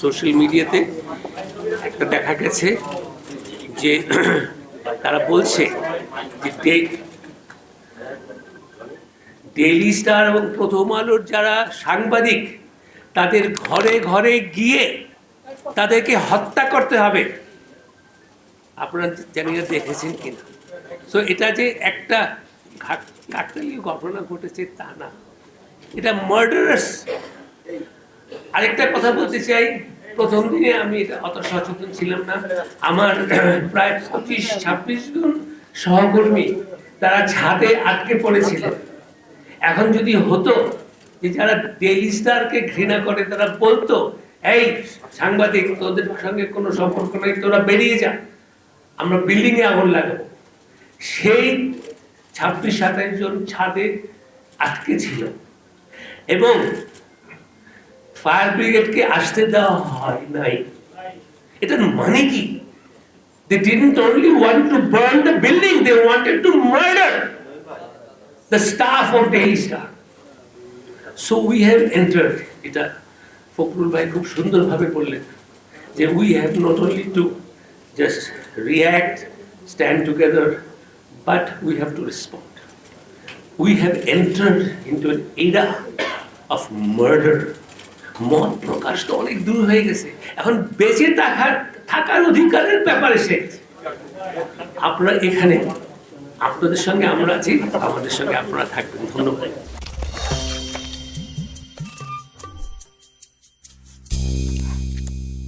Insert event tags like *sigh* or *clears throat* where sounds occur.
Social মিডিয়াতে একটা দেখা গেছে যে তারা বলছে যে ডে- ডেইলি স্টার এবং প্রথম আলোর যারা সাংবাদিক, তাদের ঘরে ঘরে গিয়ে তাদেরকে হত্যা করতে হবে। আপনারা জানি না দেখেছেন কিনা। সো এটা যে একটা কাকতালীয় ঘটনা ঘটেছে তা না। এটা মার্ডারাস আরেকটা কথা বলতে চাই প্রথম দিনে আমি অত সচেতন ছিলাম না। আমার *clears throat* প্রায় পঁচিশ, ছাব্বিশ জন সহকর্মী তারা ছাদে আটকে পড়েছিলেন এখন যদি হতো যে যারা ডেইলি স্টারকে ঘৃণা করে, তারা বলতো, এই সাংবাদিক, তোদের সঙ্গে কোনো সম্পর্ক নেই, তোরা বেরিয়ে যা, আমরা বিল্ডিং এ আগুন লাগাবো। সেই ছাব্বিশ সাতাশ জন ছাদে আটকে ছিল। এবং ফায়ার ব্রিগেডকে আসতে দেওয়া হয় নাই এটার মানে কি they didn't only want to burn the building they wanted to murder the staff of Daily Star so we have entered এটা ফখরুল ভাই খুব সুন্দরভাবে বললেন যে we have not only to just react stand together but we have to respond we have entered into an era of murder মত প্রকাশ তো অনেক দূর হয়ে গেছে। এখন বেঁচে থাকার থাকার অধিকারের ব্যাপারে সে আপনারা এখানে আপনাদের সঙ্গে আমরা আছি, আমাদের সঙ্গে আপনারা থাকবেন। ধন্যবাদ।